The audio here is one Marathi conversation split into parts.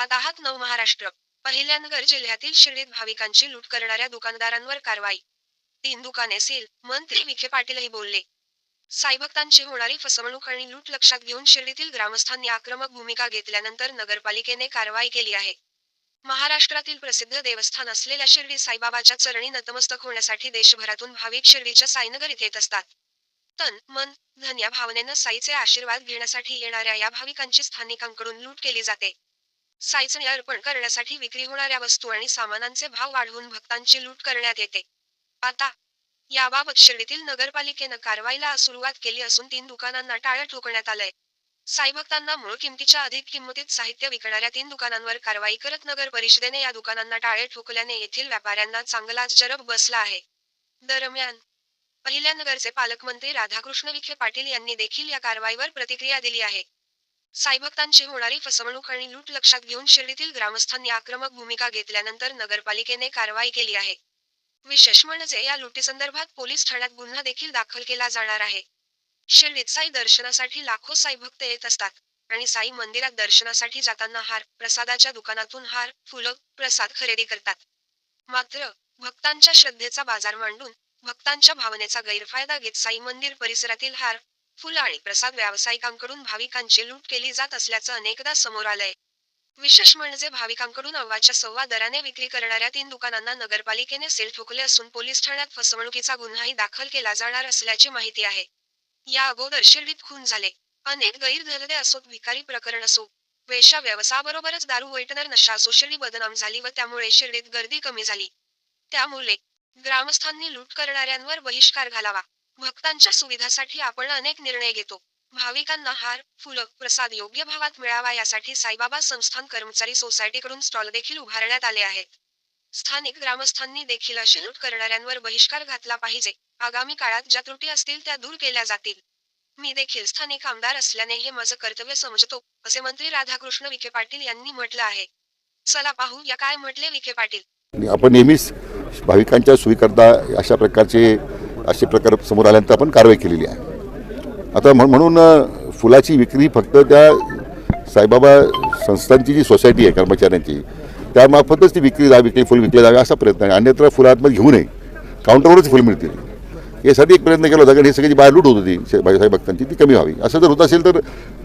जिल्ह्यात नव महाराष्ट्र पहिल्यानगर जिल्ह्यातील शिर्डीत भाविकांची लूट करणाऱ्या दुकानदारांवर कारवाई. तीन दुकाने सील मंत्री विखे पाटीलही बोलले. साईभक्तांची होणारी फसवणूक आणि लूट लक्षात घेऊन शिर्डीतील ग्रामस्थांनी आक्रमक भूमिका घेतल्यानंतर नगरपालिकेने कारवाई केली आहे. महाराष्ट्रातील प्रसिद्ध देवस्थान असलेल्या शिर्डी साईबाबाच्या चरणी नतमस्तक होण्यासाठी देशभरातून भाविक शिर्डीच्या साईनगर इथे येत असतात. तन मन धन या भावनेनं साईचे आशीर्वाद घेण्यासाठी येणाऱ्या या भाविकांची स्थानिकांकडून लूट केली जाते. साईचणी अर्पण करण्यासाठी विक्री होणाऱ्या वस्तू आणि सामानांचे भाव वाढवून भक्तांची लूट करण्यात येते. आता याबाबत शिर्डीतील नगरपालिकेनं कारवाईला सुरुवात केली असून तीन दुकानांना टाळं ठोकण्यात आलंय. साईभक्तांना मूळ किमतीच्या अधिक किंमतीत साहित्य विकणाऱ्या तीन दुकानांवर कारवाई करत नगर परिषदेने या दुकानांना टाळे ठोकल्याने येथील व्यापाऱ्यांना चांगलाच जरब बसला आहे. दरम्यान पहिल्या नगरचे पालकमंत्री राधाकृष्ण विखे पाटील यांनी देखील या कारवाईवर प्रतिक्रिया दिली आहे. साईभक्तांची होणारी फसवणूक आणि लूट लक्षात घेऊन शिर्डीतील ग्रामस्थांनी आक्रमक भूमिका घेतल्यानंतर नगरपालिकेने कारवाई केली आहे. विशेष म्हणजे या लुटीसंदर्भात पोलीस ठाण्यात गुन्हा देखील दाखल केला जाणार आहे. शिर्डीत साई दर्शनासाठी लाखो साई भक्त येत असतात आणि साई मंदिरात दर्शनासाठी जाताना हार प्रसादाच्या दुकानातून हार फुलं प्रसाद खरेदी करतात. मात्र भक्तांच्या श्रद्धेचा बाजार मांडून भक्तांच्या भावनेचा गैरफायदा घेत साई मंदिर परिसरातील हार फुलं आणि प्रसाद व्यावसायिकांकडून भाविकांची लूट केली जात असल्याचं अनेकदा समोर आलंय. विशेष म्हणजे भाविकांकडून अव्वाच्या सव्वा दराने विक्री करणाऱ्या तीन दुकानांना नगरपालिकेने सील ठोकले असून पोलीस ठाण्यात फसवणुकीचा गुन्हाही दाखल केला जाणार असल्याची माहिती आहे. या अगोदर शिर्डीत खून झाले. अनेक गैरधरदे असोत भिकारी प्रकरण असो. वेशा व्यवसायाबरोबरच दारू वैटनर नशा असो शिर्डी बदनाम झाली व त्यामुळे शिर्डीत गर्दी कमी झाली. त्यामुळे ग्रामस्थांनी लूट करणाऱ्यांवर बहिष्कार घालावा. भक्तांच्या सुविधासाठी आपण अनेक निर्णय घेतो. भाविकांना हार फुलं प्रसाद योग्य भावात मिळावा यासाठी साईबाबा संस्थान कर्मचारी सोसायटीकडून स्टॉल देखील उभारण्यात आले आहेत. स्थानिक ग्रामस्थांनी देखील अशी लूट करणाऱ्यांवर बहिष्कार घातला पाहिजे. आगामी काळात ज्या त्रुटी असतील त्या दूर केल्या जातील. मी देखील स्थानिक आमदार असल्याने हे माझं कर्तव्य समजतो असे मंत्री राधाकृष्ण विखे पाटील यांनी म्हटलं आहे. चला पाहू या काय म्हटले विखे पाटील. आपण नेहमीच भाविकांच्या सुविकरता अशा प्रकारचे असे प्रकार समोर आल्यानंतर आपण कारवाई केलेली आहे. आता म्हणून फुलाची विक्री फक्त त्या साईबाबा संस्थांची जी सोसायटी आहे कर्मचाऱ्यांची त्यामार्फतच ती विक्री जा विक्री फुल विकले जावे असा प्रयत्न आहे. अन्यत्र फुलं आतमध्ये घेऊ नये. काउंटरवरच फुलं मिळतील. यासाठी एक प्रयत्न केला होता कारण ही सगळी जी बाहेर लूट होत होती शे- साई भक्तांची ती कमी व्हावी. असं जर होत असेल तर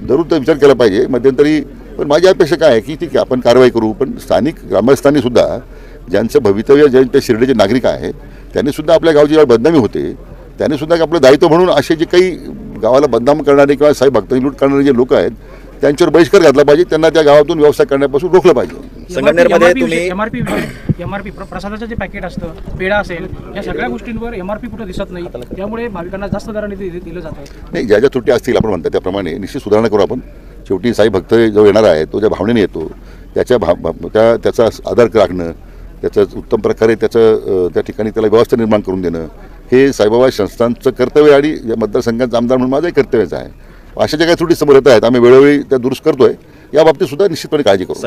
जरूर तर विचार केला पाहिजे मध्यंतरी पण माझी अपेक्षा काय आहे की ठीक आहे आपण कारवाई करू पण स्थानिक ग्रामस्थांनी सुद्धा ज्यांचं भवितव्य ज्यांच्या शिर्डीचे नागरिक आहेत त्यांनी सुद्धा आपल्या गावची जेव्हा बदनामी होते त्यांनी सुद्धा आपलं दायित्व म्हणून असे जे काही गावाला बदनाम करणारे किंवा साई भक्तांनी लूट करणारे जे लोक आहेत त्यांच्यावर बहिष्कार घातला पाहिजे त्यांना त्या गावातून व्यवसाय करण्यापासून रोखलं पाहिजे. संगमनेरमध्ये तुम्ही एमआरपी एमआरपी प्रसादाचं जे पॅकेट असतं पेढा असेल या सगळ्या गोष्टींवर एमआरपी कुठं दिसत नाही. त्यामुळे भाविकांना जास्त दराने दिलं जातं. नाही ज्या ज्या त्रुटी असतील आपण म्हणता त्याप्रमाणे निश्चित सुधारणा करू आपण. शेवटी साई भक्त जो येणार आहे तो ज्या भावनेने येतो त्याच्या भाव भाव- त्या त्याचा आदर राखणं त्याचं उत्तम प्रकारे त्याचं त्या ठिकाणी त्याला व्यवस्था निर्माण करून देणं हे साईबाबा संस्थांचं कर्तव्य आणि या मतदारसंघाचा आमदार म्हणून माझंही कर्तव्यच आहे. अशा ज्या काही त्रुटी समोर येत आहेत आम्ही वेळोवेळी त्या दुरुस्त करतोय या बाबतीत सुद्धा निश्चितपणे काळजी करू.